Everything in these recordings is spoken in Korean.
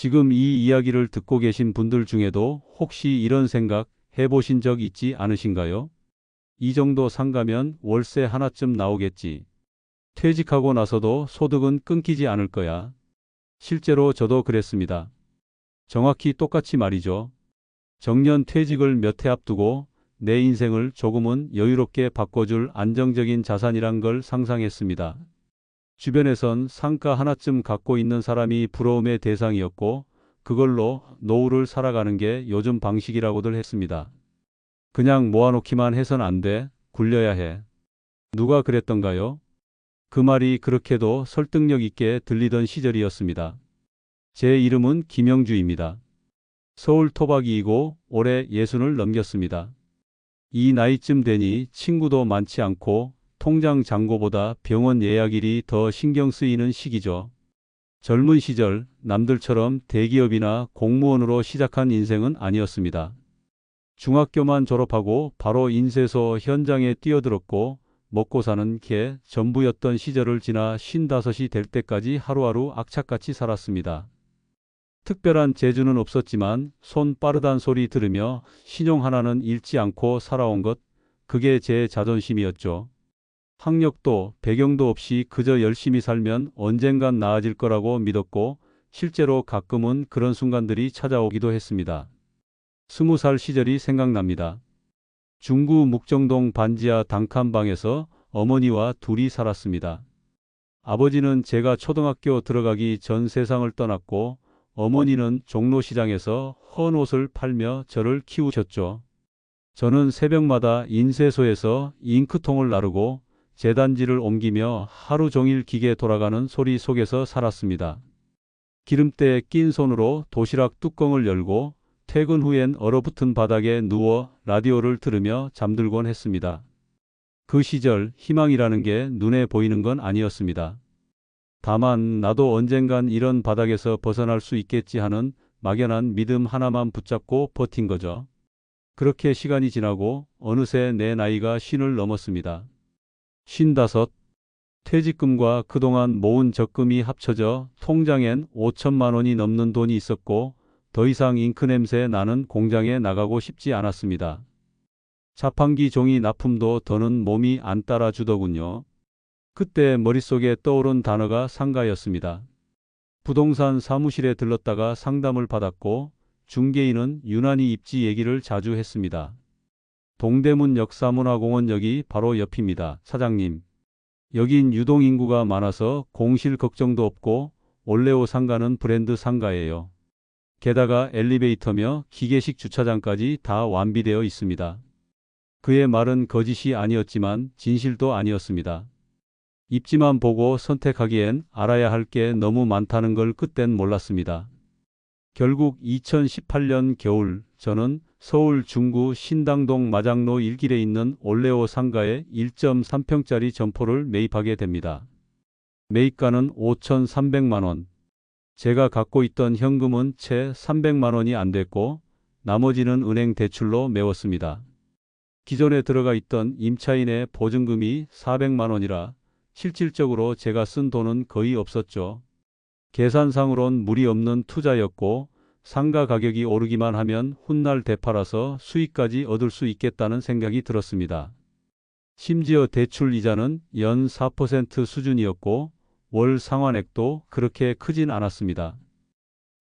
지금 이 이야기를 듣고 계신 분들 중에도 혹시 이런 생각 해보신 적 있지 않으신가요? 이 정도 상가면 월세 하나쯤 나오겠지. 퇴직하고 나서도 소득은 끊기지 않을 거야. 실제로 저도 그랬습니다. 정확히 똑같이 말이죠. 정년 퇴직을 몇 해 앞두고 내 인생을 조금은 여유롭게 바꿔줄 안정적인 자산이란 걸 상상했습니다. 주변에선 상가 하나쯤 갖고 있는 사람이 부러움의 대상이었고 그걸로 노후를 살아가는 게 요즘 방식이라고들 했습니다. 그냥 모아놓기만 해선 안 돼. 굴려야 해. 누가 그랬던가요? 그 말이 그렇게도 설득력 있게 들리던 시절이었습니다. 제 이름은 김영주입니다. 서울 토박이이고 올해 예순을 넘겼습니다. 이 나이쯤 되니 친구도 많지 않고 통장 잔고보다 병원 예약일이 더 신경 쓰이는 시기죠. 젊은 시절 남들처럼 대기업이나 공무원으로 시작한 인생은 아니었습니다. 중학교만 졸업하고 바로 인쇄소 현장에 뛰어들었고 먹고 사는 게 전부였던 시절을 지나 쉰다섯이 될 때까지 하루하루 악착같이 살았습니다. 특별한 재주는 없었지만 손 빠르단 소리 들으며 신용 하나는 잃지 않고 살아온 것, 그게 제 자존심이었죠. 학력도 배경도 없이 그저 열심히 살면 언젠간 나아질 거라고 믿었고 실제로 가끔은 그런 순간들이 찾아오기도 했습니다. 스무 살 시절이 생각납니다. 중구 묵정동 반지하 단칸방에서 어머니와 둘이 살았습니다. 아버지는 제가 초등학교 들어가기 전 세상을 떠났고 어머니는 종로시장에서 헌 옷을 팔며 저를 키우셨죠. 저는 새벽마다 인쇄소에서 잉크통을 나르고 재단지를 옮기며 하루 종일 기계 돌아가는 소리 속에서 살았습니다. 기름때에 낀 손으로 도시락 뚜껑을 열고 퇴근 후엔 얼어붙은 바닥에 누워 라디오를 들으며 잠들곤 했습니다. 그 시절 희망이라는 게 눈에 보이는 건 아니었습니다. 다만 나도 언젠간 이런 바닥에서 벗어날 수 있겠지 하는 막연한 믿음 하나만 붙잡고 버틴 거죠. 그렇게 시간이 지나고 어느새 내 나이가 쉰을 넘었습니다. 쉰다섯. 퇴직금과 그동안 모은 적금이 합쳐져 통장엔 5천만 원이 넘는 돈이 있었고 더 이상 잉크 냄새 나는 공장에 나가고 싶지 않았습니다. 자판기 종이 납품도 더는 몸이 안 따라주더군요. 그때 머릿속에 떠오른 단어가 상가였습니다. 부동산 사무실에 들렀다가 상담을 받았고 중개인은 유난히 입지 얘기를 자주 했습니다. 동대문 역사문화공원역이 바로 옆입니다. 사장님. 여긴 유동 인구가 많아서 공실 걱정도 없고 올레오 상가는 브랜드 상가예요. 게다가 엘리베이터며 기계식 주차장까지 다 완비되어 있습니다. 그의 말은 거짓이 아니었지만 진실도 아니었습니다. 입지만 보고 선택하기엔 알아야 할 게 너무 많다는 걸 그땐 몰랐습니다. 결국 2018년 겨울 저는 서울 중구 신당동 마장로 1길에 있는 올레오 상가에 1.3평짜리 점포를 매입하게 됩니다. 매입가는 5,300만 원. 제가 갖고 있던 현금은 채 300만 원이 안 됐고 나머지는 은행 대출로 메웠습니다. 기존에 들어가 있던 임차인의 보증금이 400만 원이라 실질적으로 제가 쓴 돈은 거의 없었죠. 계산상으론 무리 없는 투자였고 상가 가격이 오르기만 하면 훗날 되팔아서 수익까지 얻을 수 있겠다는 생각이 들었습니다. 심지어 대출 이자는 연 4% 수준이었고 월 상환액도 그렇게 크진 않았습니다.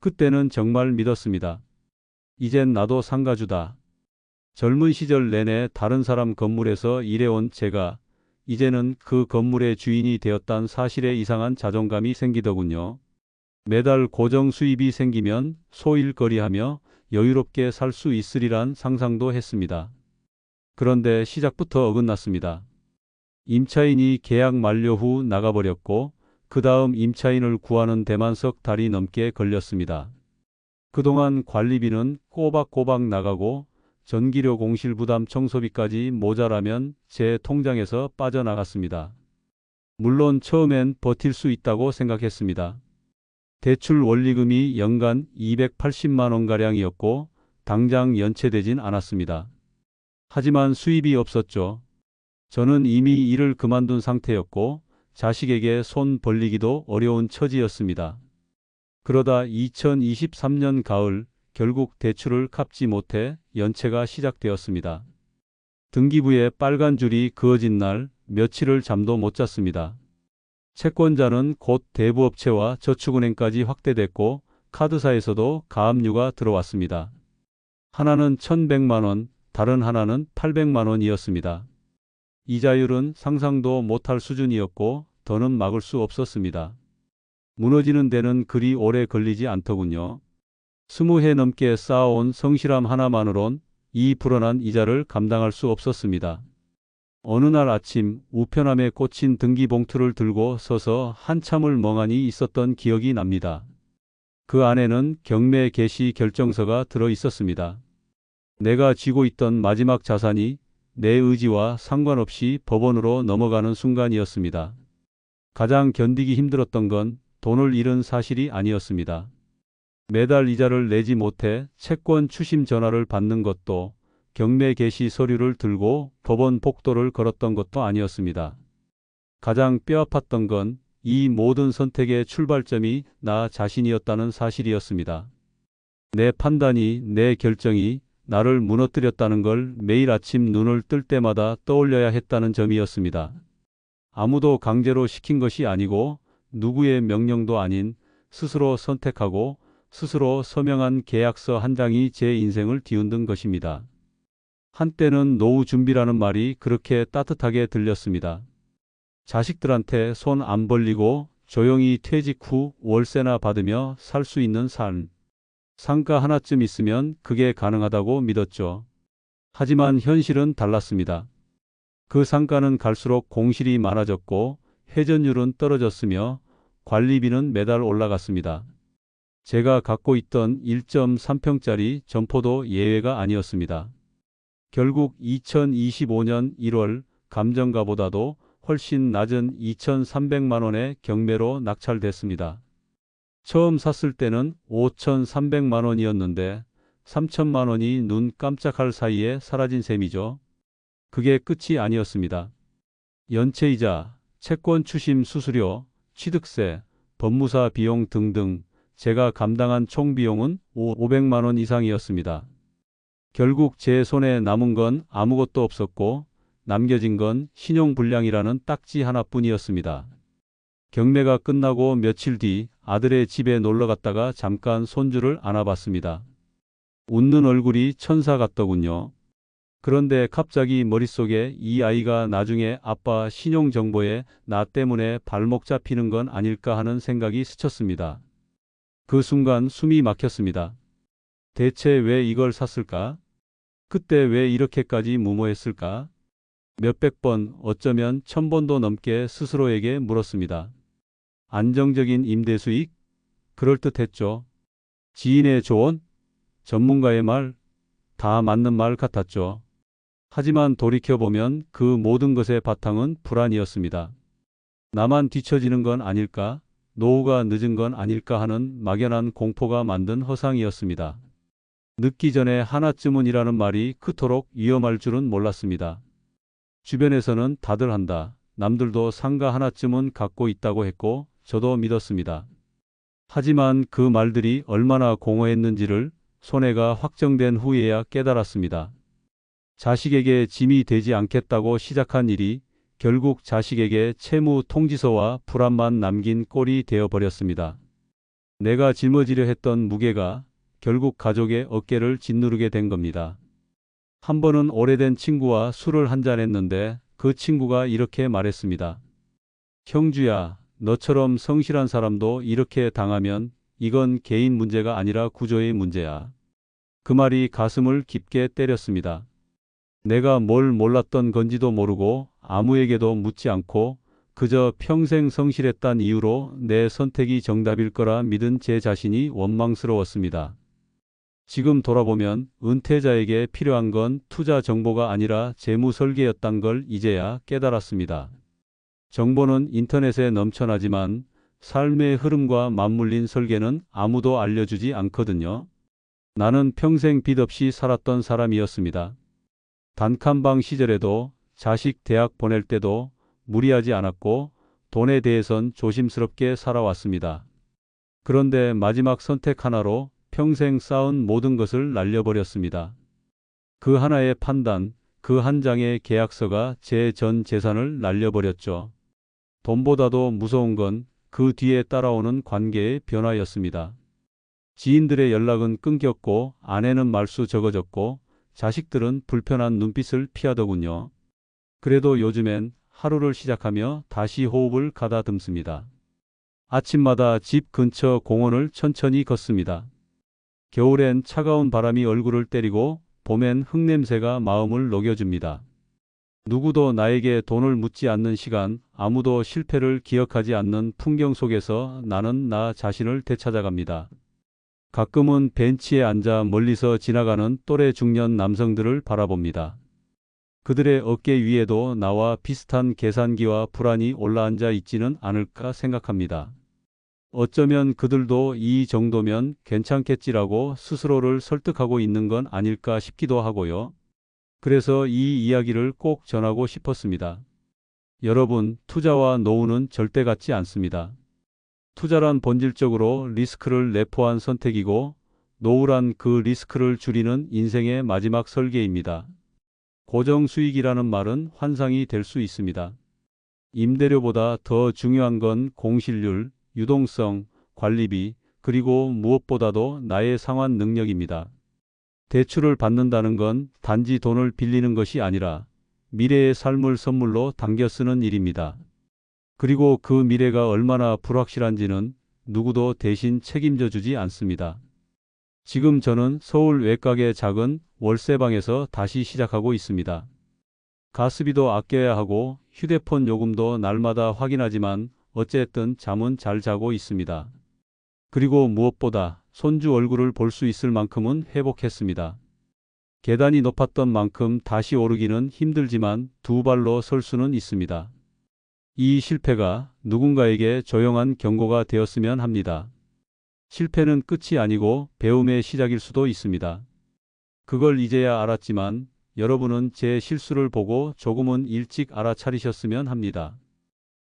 그때는 정말 믿었습니다. 이젠 나도 상가주다. 젊은 시절 내내 다른 사람 건물에서 일해온 제가 이제는 그 건물의 주인이 되었단 사실에 이상한 자존감이 생기더군요. 매달 고정 수입이 생기면 소일거리하며 여유롭게 살 수 있으리란 상상도 했습니다. 그런데 시작부터 어긋났습니다. 임차인이 계약 만료 후 나가버렸고 그 다음 임차인을 구하는 데만 석 달이 넘게 걸렸습니다. 그동안 관리비는 꼬박꼬박 나가고 전기료 공실 부담 청소비까지 모자라면 제 통장에서 빠져나갔습니다. 물론 처음엔 버틸 수 있다고 생각했습니다. 대출 원리금이 연간 280만 원가량이었고 당장 연체되진 않았습니다. 하지만 수입이 없었죠. 저는 이미 일을 그만둔 상태였고 자식에게 손 벌리기도 어려운 처지였습니다. 그러다 2023년 가을 결국 대출을 갚지 못해 연체가 시작되었습니다. 등기부에 빨간 줄이 그어진 날 며칠을 잠도 못 잤습니다. 채권자는 곧 대부업체와 저축은행까지 확대됐고 카드사에서도 가압류가 들어왔습니다. 하나는 1100만 원, 다른 하나는 800만 원이었습니다. 이자율은 상상도 못할 수준이었고 더는 막을 수 없었습니다. 무너지는 데는 그리 오래 걸리지 않더군요. 스무 해 넘게 쌓아온 성실함 하나만으론 이 불어난 이자를 감당할 수 없었습니다. 어느 날 아침 우편함에 꽂힌 등기봉투를 들고 서서 한참을 멍하니 있었던 기억이 납니다. 그 안에는 경매 개시 결정서가 들어 있었습니다. 내가 쥐고 있던 마지막 자산이 내 의지와 상관없이 법원으로 넘어가는 순간이었습니다. 가장 견디기 힘들었던 건 돈을 잃은 사실이 아니었습니다. 매달 이자를 내지 못해 채권 추심 전화를 받는 것도 경매 개시 서류를 들고 법원 복도를 걸었던 것도 아니었습니다. 가장 뼈아팠던 건 이 모든 선택의 출발점이 나 자신이었다는 사실이었습니다. 내 판단이, 내 결정이 나를 무너뜨렸다는 걸 매일 아침 눈을 뜰 때마다 떠올려야 했다는 점이었습니다. 아무도 강제로 시킨 것이 아니고 누구의 명령도 아닌 스스로 선택하고 스스로 서명한 계약서 한 장이 제 인생을 뒤흔든 것입니다. 한때는 노후 준비라는 말이 그렇게 따뜻하게 들렸습니다. 자식들한테 손 안 벌리고 조용히 퇴직 후 월세나 받으며 살 수 있는 삶. 상가 하나쯤 있으면 그게 가능하다고 믿었죠. 하지만 현실은 달랐습니다. 그 상가는 갈수록 공실이 많아졌고 회전율은 떨어졌으며 관리비는 매달 올라갔습니다. 제가 갖고 있던 1.3평짜리 점포도 예외가 아니었습니다. 결국 2025년 1월 감정가보다도 훨씬 낮은 2,300만 원의 경매로 낙찰됐습니다. 처음 샀을 때는 5,300만 원이었는데 3천만 원이 눈 깜짝할 사이에 사라진 셈이죠. 그게 끝이 아니었습니다. 연체이자, 채권 추심 수수료, 취득세, 법무사 비용 등등 제가 감당한 총 비용은 500만 원 이상이었습니다. 결국 제 손에 남은 건 아무것도 없었고 남겨진 건 신용불량이라는 딱지 하나뿐이었습니다. 경매가 끝나고 며칠 뒤 아들의 집에 놀러 갔다가 잠깐 손주를 안아봤습니다. 웃는 얼굴이 천사 같더군요. 그런데 갑자기 머릿속에 이 아이가 나중에 아빠 신용정보에 나 때문에 발목 잡히는 건 아닐까 하는 생각이 스쳤습니다. 그 순간 숨이 막혔습니다. 대체 왜 이걸 샀을까? 그때 왜 이렇게까지 무모했을까? 몇백 번, 어쩌면 천 번도 넘게 스스로에게 물었습니다. 안정적인 임대 수익? 그럴듯했죠. 지인의 조언? 전문가의 말? 다 맞는 말 같았죠. 하지만 돌이켜보면 그 모든 것의 바탕은 불안이었습니다. 나만 뒤처지는 건 아닐까? 노후가 늦은 건 아닐까 하는 막연한 공포가 만든 허상이었습니다. 늦기 전에 하나쯤은이라는 말이 그토록 위험할 줄은 몰랐습니다. 주변에서는 다들 한다. 남들도 상가 하나쯤은 갖고 있다고 했고 저도 믿었습니다. 하지만 그 말들이 얼마나 공허했는지를 손해가 확정된 후에야 깨달았습니다. 자식에게 짐이 되지 않겠다고 시작한 일이 결국 자식에게 채무 통지서와 불안만 남긴 꼴이 되어버렸습니다. 내가 짊어지려 했던 무게가 결국 가족의 어깨를 짓누르게 된 겁니다. 한 번은 오래된 친구와 술을 한잔 했는데 그 친구가 이렇게 말했습니다. 형주야, 너처럼 성실한 사람도 이렇게 당하면 이건 개인 문제가 아니라 구조의 문제야. 그 말이 가슴을 깊게 때렸습니다. 내가 뭘 몰랐던 건지도 모르고 아무에게도 묻지 않고 그저 평생 성실했단 이유로 내 선택이 정답일 거라 믿은 제 자신이 원망스러웠습니다. 지금 돌아보면 은퇴자에게 필요한 건 투자 정보가 아니라 재무 설계였단 걸 이제야 깨달았습니다. 정보는 인터넷에 넘쳐나지만 삶의 흐름과 맞물린 설계는 아무도 알려주지 않거든요. 나는 평생 빚 없이 살았던 사람이었습니다. 단칸방 시절에도 자식 대학 보낼 때도 무리하지 않았고 돈에 대해선 조심스럽게 살아왔습니다. 그런데 마지막 선택 하나로 평생 쌓은 모든 것을 날려버렸습니다. 그 하나의 판단, 그 한 장의 계약서가 제 전 재산을 날려버렸죠. 돈보다도 무서운 건 그 뒤에 따라오는 관계의 변화였습니다. 지인들의 연락은 끊겼고 아내는 말수 적어졌고 자식들은 불편한 눈빛을 피하더군요. 그래도 요즘엔 하루를 시작하며 다시 호흡을 가다듬습니다. 아침마다 집 근처 공원을 천천히 걷습니다. 겨울엔 차가운 바람이 얼굴을 때리고 봄엔 흙냄새가 마음을 녹여줍니다. 누구도 나에게 돈을 묻지 않는 시간, 아무도 실패를 기억하지 않는 풍경 속에서 나는 나 자신을 되찾아갑니다. 가끔은 벤치에 앉아 멀리서 지나가는 또래 중년 남성들을 바라봅니다. 그들의 어깨 위에도 나와 비슷한 계산기와 불안이 올라앉아 있지는 않을까 생각합니다. 어쩌면 그들도 이 정도면 괜찮겠지라고 스스로를 설득하고 있는 건 아닐까 싶기도 하고요. 그래서 이 이야기를 꼭 전하고 싶었습니다. 여러분, 투자와 노후는 절대 같지 않습니다. 투자란 본질적으로 리스크를 내포한 선택이고 노후란 그 리스크를 줄이는 인생의 마지막 설계입니다. 고정 수익이라는 말은 환상이 될 수 있습니다. 임대료보다 더 중요한 건 공실률, 유동성, 관리비, 그리고 무엇보다도 나의 상환 능력입니다. 대출을 받는다는 건 단지 돈을 빌리는 것이 아니라 미래의 삶을 선물로 당겨 쓰는 일입니다. 그리고 그 미래가 얼마나 불확실한지는 누구도 대신 책임져 주지 않습니다. 지금 저는 서울 외곽의 작은 월세방에서 다시 시작하고 있습니다. 가스비도 아껴야 하고 휴대폰 요금도 날마다 확인하지만 어쨌든 잠은 잘 자고 있습니다. 그리고 무엇보다 손주 얼굴을 볼 수 있을 만큼은 회복했습니다. 계단이 높았던 만큼 다시 오르기는 힘들지만 두 발로 설 수는 있습니다. 이 실패가 누군가에게 조용한 경고가 되었으면 합니다. 실패는 끝이 아니고 배움의 시작일 수도 있습니다. 그걸 이제야 알았지만 여러분은 제 실수를 보고 조금은 일찍 알아차리셨으면 합니다.